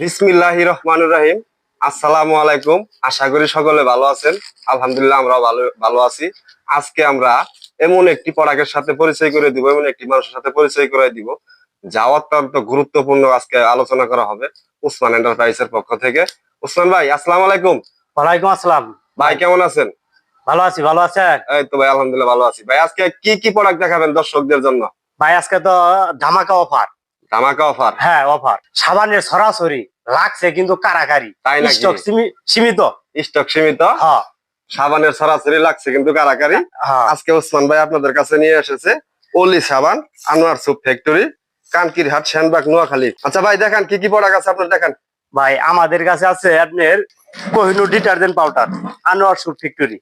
বিসমিল্লাহ রহমানুর রাহিম। আসসালামু আলাইকুম। আশা করি সকলে ভালো আছেন। আলহামদুলিল্লাহ আমরা ভালো ভালো আছি। আজকে আমরা এমন একটি পড়াকের সাথে পরিচয় করে দিব এমন একটি মানুষের সাথে পরিচয় করে দিব যা অত্যন্ত গুরুত্বপূর্ণ আজকে আলোচনা করা হবে উসমান এন্টারপ্রাইজের পক্ষ থেকে। উসমান ভাই আসসালাম আলাইকুম। ওয়ালাইকুম আসসালাম। ভাই কেমন আছেন? ভালো আছি ভালো আছেন? এই তো ভাই আলহামদুলিল্লাহ ভালো আছি। ভাই আজকে কি কি প্রোডাক্ট দেখাবেন দর্শকদের জন্য? ভাই আজকে তো ধামাকা অফার ধামাকা অফার হ্যাঁ অফার সাবানের সরাসরি লাগছে কিন্তু কারাকারি। তাই নাকি? স্টক সীমিত। স্টক সীমিত? হ্যাঁ। সাবানের সরাসরি লাগছে কিন্তু কারাকারি। হ্যাঁ। আজকে ওসমান ভাই আপনাদের কাছে নিয়ে এসেছে ওলি সাবান আনোয়ার সুপ ফ্যাক্টরি কানকির হাট শ্যানবাগ নোয়াখালী। আচ্ছা ভাই দেখান কি কি প্রোডাক্ট আছে আপনার দেখান? ভাই আমাদের কাছে আছে আপনার Kohinoor detergent powder Anwar soap factory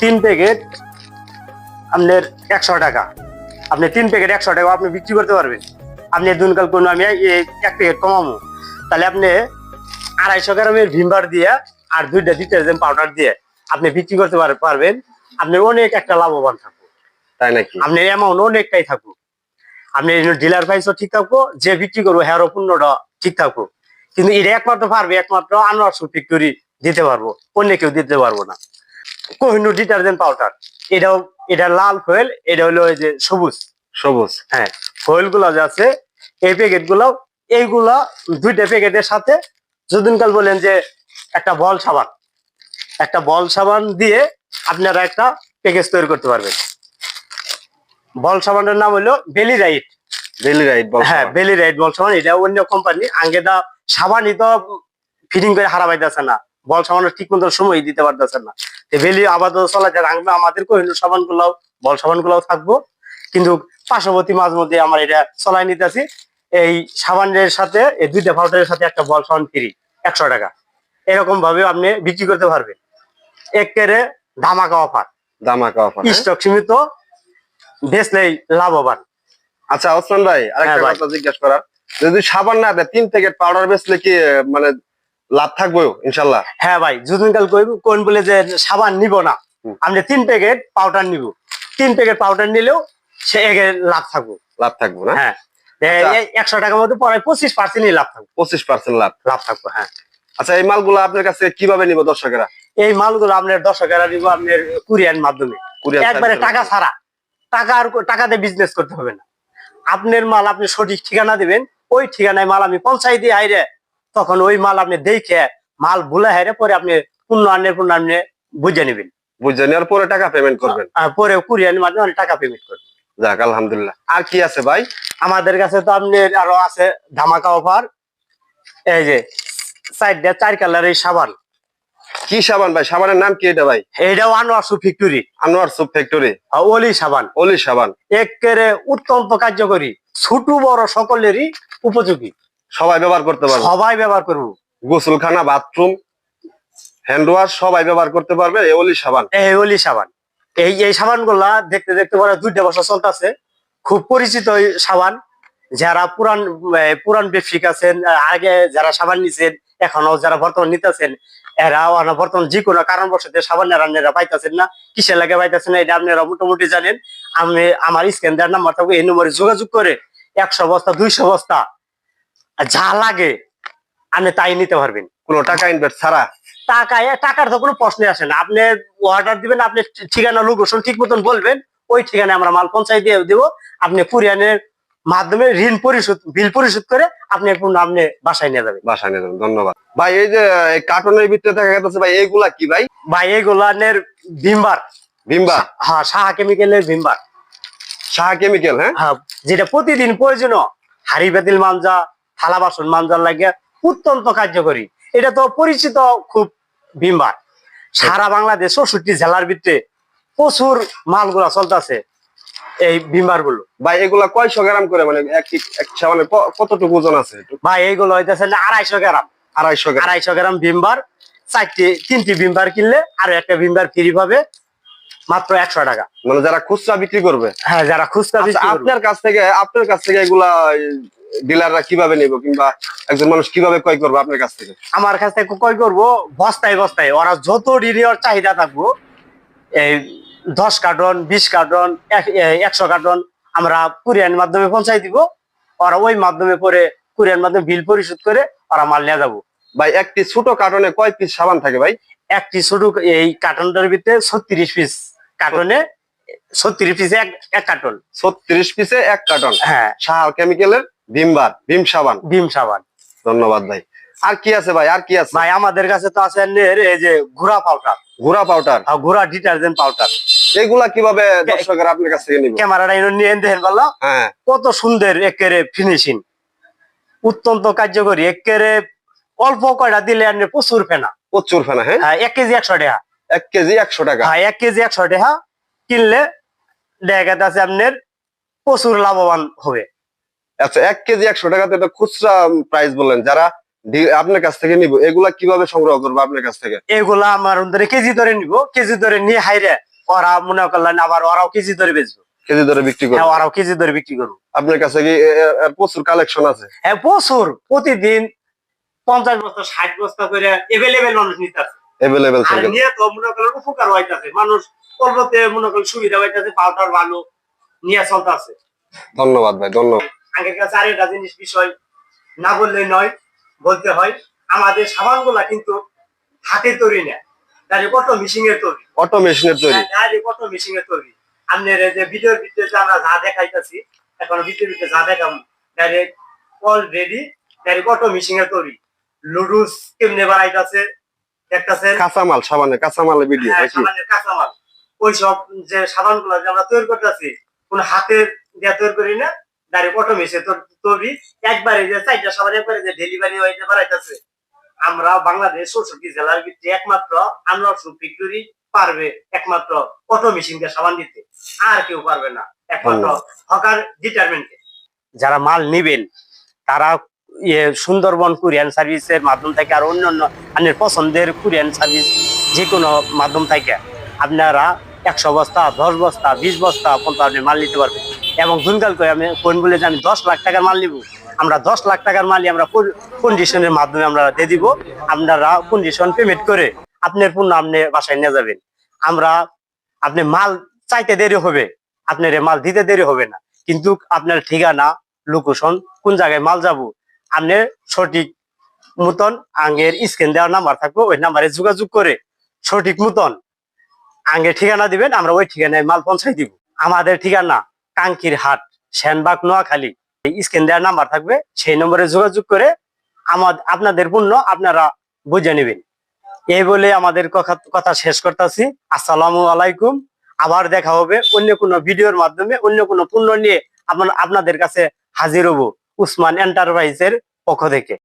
তিন প্যাকেট আপনার একশো টাকা। আপনি তিন প্যাকেট একশো টাকা আপনি বিক্রি করতে পারবেন। আপনি দুনকাল কোনো আমি এক প্যাকেট কমাবো তাহলে আপনি আড়াইশো গ্রামের ভিমবার দিয়ে আর দুইটা ডিটারজেন্ট পাউডার দিয়ে আপনি বিক্রি করতে পারবেন। আপনি অনেক একটা লাভবান থাকব। তাই নাকি? আপনার অ্যামাউন্ট অনেকটাই থাকুক আপনি ডিলার প্রাইসও ঠিক থাকব যে বিক্রি করব হেয়ারও পণ্যটা ঠিক থাকব। কিন্তু এটা একমাত্র পারবে একমাত্র আনোয়ার সুপ ফ্যাক্টরি দিতে পারব। অন্য কেউ দিতে পারব না। কোহিনুর ডিটারজেন্ট পাউডার এটাও এটা লাল ফয়েল এটা হলো ওই যে সবুজ। সবুজ। হ্যাঁ। ফয়েলগুলা যে আছে এই প্যাকেটগুলো এইগুলা দুইটা প্যাকেটের সাথে যদিনকাল বলেন যে একটা বল সাবান একটা বল সাবান দিয়ে আপনারা একটা প্যাকেজ তৈরি করতে পারবেন। বল সাবানের নাম হলো বেলি রাইট বেলি রাইট বল হ্যাঁ বেলি রাইট বল সাবান এটা অন্য কোম্পানি আগে দা সাবানই তো ফিটিং করে হারা পাইতেছে না বল সাবানের ঠিক মতো সময় দিতে পারতেছে না। বেলি আপাতত চলাতে রাখবে আমাদের কহিনুর সাবান গুলাও বল সাবান গুলাও থাকব কিন্তু পার্শ্ববর্তী মাঝ মধ্যে আমার এটা চলাই নিতেছি। এই সাবানের সাথে এই দুইটা পাউডারের সাথে একটা বল সাবান ফ্রি একশো টাকা। এরকম ভাবে আপনি বিক্রি করতে পারবেন। একেরে ধামাকা অফার দামাকা অফার স্টক সীমিত বেচলেই লাভবান। আচ্ছা ওসমান ভাই আরেকটা হ্যাঁ, কথা জিজ্ঞেস করার। যদি সাবান না দেয় তিন প্যাকেট পাউডার বেচলে কি মানে লাভ থাকবে ইনশাল্লাহ? হ্যাঁ ভাই যদিনকাল কোন বলে যে সাবান নিব না। আপনি তিন প্যাকেট পাউডার নিব। তিন প্যাকেট পাউডার নিলেও সে লাভ থাকব। লাভ থাকবে না? হ্যাঁ। আচ্ছা। একশো টাকার মধ্যে পরে পঁচিশ পার্সেন্টই লাভ থাকবে। পঁচিশ পার্সেন্ট লাভ। লাভ থাকব হ্যাঁ। আচ্ছা এই মালগুলো আপনার কাছে কীভাবে নিব দর্শকেরা? এই মালগুলো আপনার দর্শকেরা দিব আপনার কুরিয়ার মাধ্যমে। একবারে টাকা ছাড়া। টাকা আর কো- টাকাতে বিজনেস করতে হবে না। আপনার মাল আপনি সঠিক ঠিকানা দিবেন ওই ঠিকানায় মাল আমি পৌঁছাই দিই হাইরে তখন ওই মাল আপনি দেখে মাল ভুলে হাইরে পরে আপনি পূর্ণ আনের পূর্ণ আপনি বুঝে নেবেন। বুঝে নেওয়ার পরে টাকা পেমেন্ট করবেন। পরে কুরিয়ার মাধ্যমে টাকা পেমেন্ট করবেন। যাক আলহামদুলিল্লাহ। আর কি আছে ভাই? আমাদের কাছে তো আপনি আরও আছে ধামাকা অফার এই যে চারটা চার কালারের সাবান। কি সাবান ভাই? সাবানের নাম কি এটা ভাই? এইটাও আনোয়ার সু ফ্যাক্টরি আনোয়ার সুপ ফ্যাক্টরি ওলি সাবান। অলি সাবান। একেবারে অত্যন্ত কার্যকরী ছোট বড় সকলেরই উপযোগী। সবাই ব্যবহার করতে পারবে। সবাই ব্যবহার করব। গোসলখানা বাথরুম হ্যান্ড ওয়াশ সবাই ব্যবহার করতে পারবে এই অলি সাবান। এই ওলি সাবান। এই এই সাবানগুলা দেখতে দেখতে পরে দুইটা বছর চলতেছে। খুব পরিচিত সাবান। যারা পুরান পুরান ব্যবসায়িক আছেন আগে যারা সাবান নিছেন এখনও যারা বর্তমান নিতেছেন, এরা বর্তমান যে কোনো কারণবশত সাবান রান্নারা পাইতেছেন না। কিসের লাগে পাইতেছেন না, এটা আপনারা মোটামুটি জানেন। আমি, আমার স্ক্যান দেওয়ার নাম্বার এই নম্বরে যোগাযোগ করে একশো বস্তা, দুইশো বস্তা, যা লাগে, আপনি তাই নিতে পারবেন। কোনো টাকা ইনভেস্ট ছাড়া টাকা টাকার তো কোনো প্রশ্নই আসে না। আপনি অর্ডার দিবেন আপনি ঠিকানা লোকেশন ঠিক মতন বলবেন ওই ঠিকানায় আমরা মাল পৌঁছাই দিয়ে দেবো। আপনি কুরিয়ানের মাধ্যমে ঋণ পরিশোধ বিল পরিশোধ করে আপনি পূর্ণ আপনি বাসায় নিয়ে যাবেন। বাসায় নিয়ে যাবেন ধন্যবাদ। ভাই এই যে কার্টনের ভিতরে দেখা যাচ্ছে ভাই এইগুলা কি ভাই? বা এইগুলানের ভিমবার। ভিমবা হ্যাঁ সাহা কেমিক্যালের ভিমবার। সাহা কেমিক্যাল হ্যাঁ? হ্যাঁ যেটা প্রতিদিন প্রয়োজন হাড়ি বেতিল মাঞ্জা থালা বাসন মাঞ্জার লাগে অত্যন্ত কার্যকরী। এটা তো পরিচিত খুব ভিমবার সারা বাংলাদেশ চৌষট্টি জেলার ভিতরে প্রচুর মালগুলা চলতেছে এই গুলো ভাই এগুলা কয়শো গ্রাম করে মানে ক- কতটুকু ওজন আছে বা এইগুলো হইতেছে আড়াইশো গ্রাম। আড়াইশো গ্রাম। আড়াইশো গ্রাম ভিমবার চারটি তিনটি ভিমবার কিনলে আর একটা ভিমবার ফ্রি পাবে মাত্র একশো টাকা। মানে যারা খুচরা বিক্রি করবে? হ্যাঁ যারা খুচরা আচ্ছা। আপনার কাছ থেকে আপনার কাছ থেকে এগুলা ডিলাররা কীভাবে নেব কিংবা একজন মানুষ কীভাবে ক্রয় করব আপনার কাছ থেকে? আমার কাছ থেকে কয় করব বস্তায় বস্তায়। ওরা যত ঋণের চাহিদা থাকব এই দশ কার্টন বিশ কার্টন একশো কার্টন আমরা কুরিয়ার মাধ্যমে পৌঁছাই দিব। ওরা ওই মাধ্যমে পরে কুরিয়ার মাধ্যমে বিল পরিশোধ করে ওরা মাল নিয়ে যাব। ভাই একটি ছোট কার্টনে কয় পিস সাবান থাকে ভাই? একটি ছোট এই কার্টনটার ভিতরে ছত্রিশ পিস কার্টনে ছত্রিশ পিসে এক কার্টন। ছত্রিশ পিসে এক কার্টন? হ্যাঁ। সাহার কেমিক্যালের ভিমবার ভীম সাবান। ভীম সাবান। ধন্যবাদ ভাই। আর কি আছে ভাই? আর কি আছে? ভাই আমাদের কাছে তো আছে এই যে ঘোড়া পাউডার। ঘোড়া পাউডার? ঘোড়া ডিটারজেন্ট পাউডার। এগুলা কীভাবে দর্শকের আপনার কাছ থেকে নিব? ক্যামেরাটা এনে নিয়ে দেখেন বলল হ্যাঁ। কত সুন্দর একেরে ফিনিশিং অত্যন্ত কার্যকরী। একেরে অল্প কয়টা দিলে আপনি প্রচুর ফেনা। প্রচুর ফেনা হ্যাঁ? হ্যাঁ এক কেজি একশো টাকা। এক কেজি একশো টাকা। হ্যাঁ এক কেজি একশো টাকা কিনলে দেখা যাচ্ছে আপনার প্রচুর লাভবান হবে। আচ্ছা এক কেজি একশো টাকাতে তো খুচরা প্রাইস বললেন যারা আপনার কাছ থেকে নিব এগুলা কীভাবে সংগ্রহ করব আপনার কাছ থেকে? এগুলা আমার ধরে কেজি ধরে নিব কেজি ধরে নিয়ে হাইরে ওরা মনে করলেন আবার ওরাও কেজি ধরে বেচবো। কেজি ধরে বিক্রি করব? হ্যাঁ ওরাও কেজি ধরে বিক্রি করব। আপনার কাছে কি প্রচুর কালেকশন আছে? হ্যাঁ প্রচুর। প্রতিদিন পঞ্চাশ বস্তা ষাট বস্তা করে এভেলেবেল মানুষ নিতে আছে এভেলেবেল নিয়ে তো মনে করেন উপকার হইতাছে। মানুষ অল্পতে মনে করেন সুবিধা হইতাছে পাউডার ভালো নিয়ে চলতেছে। ধন্যবাদ ভাই ধন্যবাদ। আগের কাছে আর একটা জিনিস বিষয় না বললে নয় বলতে হয় আমাদের সাবানগুলা কিন্তু হাতে তৈরি না। ডাইরেক্ট কত মিশিং এর তৈরি। অটো মেশিনের তৈরি। ডাইরেক্ট কত মিশিং এর তৈরি। আপনার যে ভিডিওর ভিতরে যে আমরা যা দেখাইতাছি এখন ভিতরে ভিতরে যা দেখাম ডাইরেক্ট অলরেডি ডাইরেক্ট কত মিশিং এর তৈরি। লুডুস কেমনে বানাইতাছে দেখতাছেন? কাঁচামাল সাবানে কাঁচামালের ভিডিও হ্যাঁ, সাবানের কাঁচামাল। ওইসব যে সাবানগুলো যে আমরা তৈরি করতেছি কোন হাতের দিয়ে তৈরি করি না মেশে তৈরি একবারে যে চারটা সাবান একবারে যে ডেলিভারি হইতে বাড়াইতেছে আমরা বাংলাদেশ জেলার ভিতরে একমাত্র ফ্যাক্টরি পারবে একমাত্র অটো মেশিন দিয়ে সাবান দিতে। আর কেউ পারবে না একমাত্র হকার ডিটারমেন্টে যারা মাল নিবেন তারা ইয়ে সুন্দরবন কুরিয়ান সার্ভিসের মাধ্যম থেকে আর অন্যান্য আপনার পছন্দের কুরিয়ান সার্ভিস যে কোনো মাধ্যম থেকে আপনারা একশো বস্তা দশ বস্তা বিশ বস্তা পর্যন্ত আপনি মাল নিতে পারবেন। এবং দুনকাল করে আমি কোন বলে যে আমি দশ লাখ টাকার মাল নিব। আমরা দশ লাখ টাকার মালই আমরা কন্ডিশনের মাধ্যমে আমরা দিয়ে দিব। আপনারা কন্ডিশন পেমেন্ট করে আপনার পণ্য আপনি বাসায় নিয়ে যাবেন। আমরা, আপনি মাল চাইতে দেরি হবে, আপনার মাল দিতে দেরি হবে না। কিন্তু আপনার ঠিকানা লোকেশন কোন জায়গায় মাল যাব, আপনি সঠিক মতন আঙ্গের স্ক্যান দেওয়ার নাম্বার থাকব, ওই নাম্বারে যোগাযোগ করে সঠিক মতন আঙ্গের ঠিকানা দিবেন, আমরা ওই ঠিকানায় মাল পৌঁছাই দিব। আমাদের ঠিকানা কাঙ্কির হাট শ্যানবাগ নোয়াখালী। এই স্ক্যান দেওয়ার নাম্বার থাকবে, সেই নম্বরে যোগাযোগ করে আমাদের আপনাদের পণ্য আপনারা বুঝে নেবেন। এই বলে আমাদের কথা- শেষ করতেছি। আসসালামু আলাইকুম। আবার দেখা হবে অন্য কোনো ভিডিওর মাধ্যমে, অন্য কোনো পণ্য নিয়ে আপনাদের কাছে হাজির হব উসমান এন্টারপ্রাইজের পক্ষ থেকে।